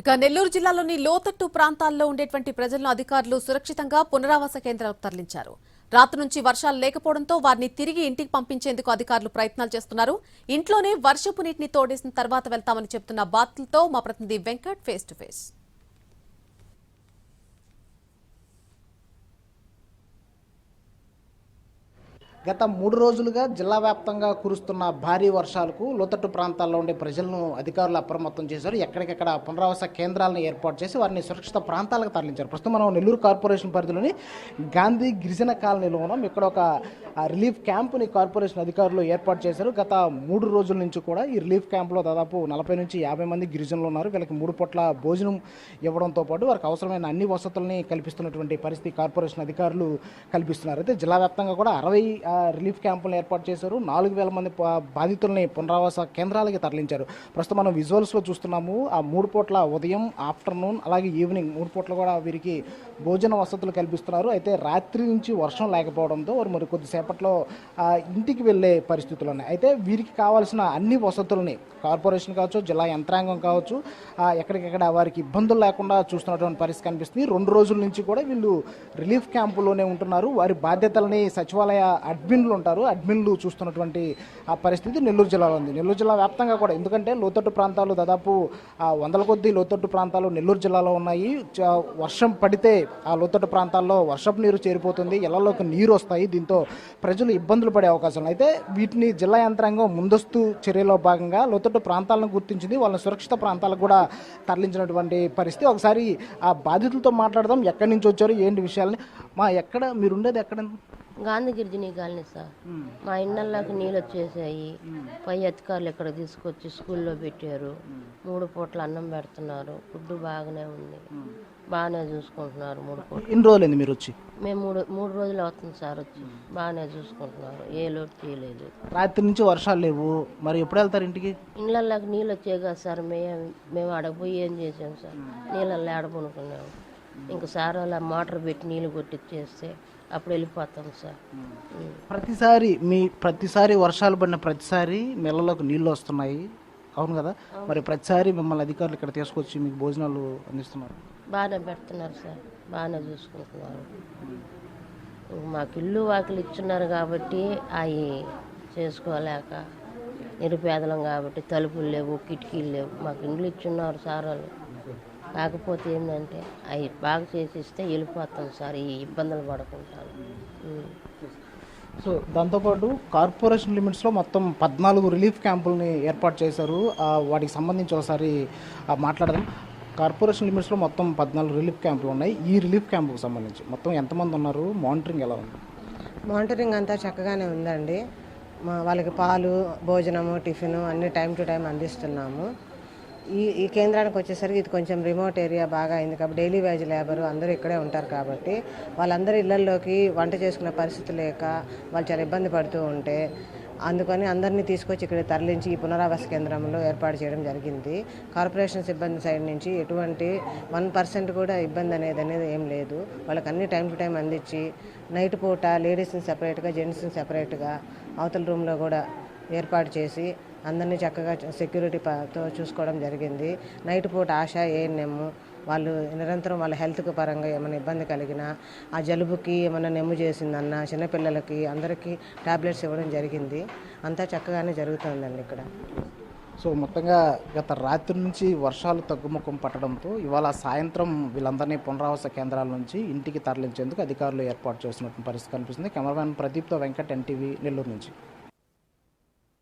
ఇక నెల్లూరు జిల్లాలోని లోతట్టు ప్రాంతాల్లో ఉండేటువంటి ప్రజలను అధికారులు సురక్షితంగా పునరావాస కేంద్రాలకు తరలించారు. రాత్రి నుంచి వర్షాలు లేకపోవడంతో వారిని తిరిగి ఇంటికి పంపించేందుకు అధికారులు ప్రయత్నాలు చేస్తున్నారు. ఇంట్లోనే వర్షపు నీటిని తోడేసిన తర్వాత వెళ్తామని చెబుతున్న బాధితులతో మా ప్రతినిధి వెంకట్ ఫేస్ టు ఫేస్ గత మూడు రోజులుగా జిల్లా వ్యాప్తంగా కురుస్తున్న భారీ వర్షాలకు లోతట్టు ప్రాంతాల్లో ఉండే ప్రజలను అధికారులు అప్రమత్తం చేశారు. ఎక్కడికెక్కడ పునరావాస కేంద్రాలను ఏర్పాటు చేసి వారిని సురక్షిత ప్రాంతాలకు తరలించారు. ప్రస్తుతం మనం నెల్లూరు కార్పొరేషన్ పరిధిలోని గాంధీ గిరిజన కాలనీలో ఉన్నాం. ఇక్కడ ఒక రిలీఫ్ క్యాంపుని కార్పొరేషన్ అధికారులు ఏర్పాటు చేశారు. గత మూడు రోజుల నుంచి కూడా ఈ రిలీఫ్ క్యాంపులో దాదాపు నలభై నుంచి యాభై మంది గిరిజనులు ఉన్నారు. వీళ్ళకి మూడు పొట్ల భోజనం ఇవ్వడంతో పాటు వారికి అవసరమైన అన్ని వసతుల్ని కల్పిస్తున్నటువంటి పరిస్థితి కార్పొరేషన్ అధికారులు కల్పిస్తున్నారు. అయితే జిల్లా వ్యాప్తంగా కూడా అరవై రిలీఫ్ క్యాంపులను ఏర్పాటు చేశారు. నాలుగు వేల మంది బాధితుల్ని పునరావాస కేంద్రాలకి తరలించారు. ప్రస్తుతం మనం విజువల్స్లో చూస్తున్నాము. ఆ మూడు పూట్ల ఉదయం ఆఫ్టర్నూన్ అలాగే ఈవినింగ్ మూడు పూట్ల కూడా వీరికి భోజన వసతులు కల్పిస్తున్నారు. అయితే రాత్రి నుంచి వర్షం లేకపోవడంతో వారు మరి కొద్దిసేపట్లో ఇంటికి వెళ్ళే పరిస్థితులు ఉన్నాయి. అయితే వీరికి కావాల్సిన అన్ని వసతుల్ని కార్పొరేషన్ కావచ్చు జిల్లా యంత్రాంగం కావచ్చు ఎక్కడికెక్కడ వారికి ఇబ్బందులు లేకుండా చూస్తున్నటువంటి పరిస్థితి కనిపిస్తుంది. రెండు రోజుల నుంచి కూడా వీళ్ళు రిలీఫ్ క్యాంపులోనే ఉంటున్నారు. వారి బాధ్యతలని సచివాలయ అడ్మిన్లు ఉంటారు. అడ్మిన్లు చూస్తున్నటువంటి ఆ పరిస్థితి నెల్లూరు జిల్లాలో ఉంది. నెల్లూరు జిల్లా వ్యాప్తంగా కూడా ఎందుకంటే లోతట్టు ప్రాంతాలు దాదాపు వందల కొద్దీ లోతట్టు ప్రాంతాలు నెల్లూరు జిల్లాలో ఉన్నాయి. వర్షం పడితే ఆ లోతట్టు ప్రాంతాల్లో వర్షపు నీరు చేరిపోతుంది. ఇళ్ళలోకి నీరు వస్తాయి. దీంతో ప్రజలు ఇబ్బందులు పడే అవకాశం అయితే వీటిని జిల్లా యంత్రాంగం ముందస్తు చర్యలో భాగంగా లోతట్టు ప్రాంతాలను గుర్తించింది. వాళ్ళని సురక్షిత ప్రాంతాలకు కూడా తరలించినటువంటి పరిస్థితి. ఒకసారి ఆ బాధితులతో మాట్లాడదాం. ఎక్కడి నుంచి వచ్చారు? ఏంటి విషయాలని? మా ఎక్కడ? మీరుండేది ఎక్కడ గాంధీ గిరిజని కాలనీ సార్ మా ఇళ్ళల్లోకి నీళ్ళు వచ్చేసాయి. పై అధికారులు ఇక్కడ తీసుకొచ్చి స్కూల్లో పెట్టారు. మూడు పూట్ల అన్నం పెడుతున్నారు. ఫుడ్ బాగానే ఉంది. బాగానే చూసుకుంటున్నారు మూడు పూట ఎన్ని రోజులైంది మీరు వచ్చి? మేము మూడు మూడు రోజులు అవుతుంది సార్ వచ్చి. బాగానే చూసుకుంటున్నారు. ఏ లోటు తీయలేదు. రాత్రి నుంచి వర్షాలు లేవు. మరి ఎప్పుడు వెళ్తారు ఇంటికి? ఇళ్ళల్లోకి నీళ్ళు వచ్చాయి కదా సార్. మేము మేము అడగపోయి ఏం చేసాం సార్. నీళ్ళల్లో ఆడపనుకున్నాము ఇంకా సార్ అలా మోటార్ పెట్టి నీళ్ళు కొట్టిచ్చేస్తే అప్పుడు వెళ్ళిపోతాం సార్. ప్రతిసారి మీ ప్రతిసారి వర్షాలు పడిన ప్రతిసారి నెలలోకి నీళ్ళు వస్తున్నాయి. అవును కదా? మరి ప్రతిసారి మిమ్మల్ని అధికారులు ఇక్కడ తీసుకొచ్చి మీకు భోజనాలు అందిస్తున్నారు. బాగానే పెడుతున్నారు సార్. బాగానే చూసుకుంటున్నారు. మాకు ఇల్లు వాకిలు ఇచ్చున్నారు కాబట్టి అవి చేసుకోలేక నిరుపేదలం కాబట్టి తలుపులు లేవు కిటికీలు లేవు. మాకు ఇండ్లు ఇచ్చున్నారు సార్ వాళ్ళు. కాకపోతే ఏంటంటే అవి బాగా చేసి ఇస్తే వెళ్ళిపోతాం సార్ ఈ ఇబ్బందులు పడుకుంటాను ఉం. సో దాంతోపాటు కార్పొరేషన్ లిమిట్స్లో మొత్తం పద్నాలుగు రిలీఫ్ క్యాంపుల్ని ఏర్పాటు చేశారు. ఆ, వాటికి సంబంధించి ఒకసారి మాట్లాడదాం. కార్పొరేషన్ లిమిట్స్లో మొత్తం పద్నాలుగు రిలీఫ్ క్యాంపులు ఉన్నాయి. ఈ రిలీఫ్ క్యాంపుకు సంబంధించి మొత్తం ఎంతమంది ఉన్నారు? మానిటరింగ్ ఎలా ఉంది? మానిటరింగ్ అంతా చక్కగానే ఉందండి. మా వాళ్ళకి పాలు భోజనము టిఫిన్ అన్ని టైం టు టైం అందిస్తున్నాము. ఈ ఈ కేంద్రానికి వచ్చేసరికి ఇది కొంచెం రిమోట్ ఏరియా బాగా అయింది కాబట్టి డైలీ వేజ్ లేబరు అందరూ ఇక్కడే ఉంటారు కాబట్టి వాళ్ళందరూ ఇళ్ళల్లోకి వంట చేసుకునే పరిస్థితి లేక వాళ్ళు చాలా ఇబ్బంది పడుతూ ఉంటే అందుకని అందరినీ తీసుకొచ్చి ఇక్కడ తరలించి ఈ పునరావాస కేంద్రంలో ఏర్పాటు చేయడం జరిగింది. కార్పొరేషన్ సిబ్బంది సైడ్ నుంచి ఎటువంటి వన్ పర్సెంట్ కూడా ఇబ్బంది అనేది అనేది ఏం లేదు. వాళ్ళకి అన్ని టైం టు టైం అందించి నైట్ పూట లేడీస్ని సెపరేట్గా జెంట్స్ని సెపరేట్గా అవతల రూమ్లో కూడా ఏర్పాటు చేసి అందరినీ చక్కగా సెక్యూరిటీతో చూసుకోవడం జరిగింది. నైట్ పూట ఆశ ఏఎన్ఎం వాళ్ళు నిరంతరం వాళ్ళ హెల్త్కి పరంగా ఏమైనా ఇబ్బంది కలిగినా ఆ జలుబుకి ఏమైనా నెమ్ము చేసిందన్న చిన్నపిల్లలకి అందరికీ టాబ్లెట్స్ ఇవ్వడం జరిగింది. అంతా చక్కగానే జరుగుతుందండి ఇక్కడ. సో మొత్తంగా గత రాత్రి నుంచి వర్షాలు తగ్గుముఖం పట్టడంతో ఇవాళ సాయంత్రం వీళ్ళందరినీ పునరావాస కేంద్రాల నుంచి ఇంటికి తరలించేందుకు అధికారులు ఏర్పాటు చేస్తున్నటువంటి పరిస్థితి కనిపిస్తుంది. కెమెరామ్యాన్ ప్రదీప్తో వెంకట్ ఎన్టీవీ నెల్లూరు నుంచి.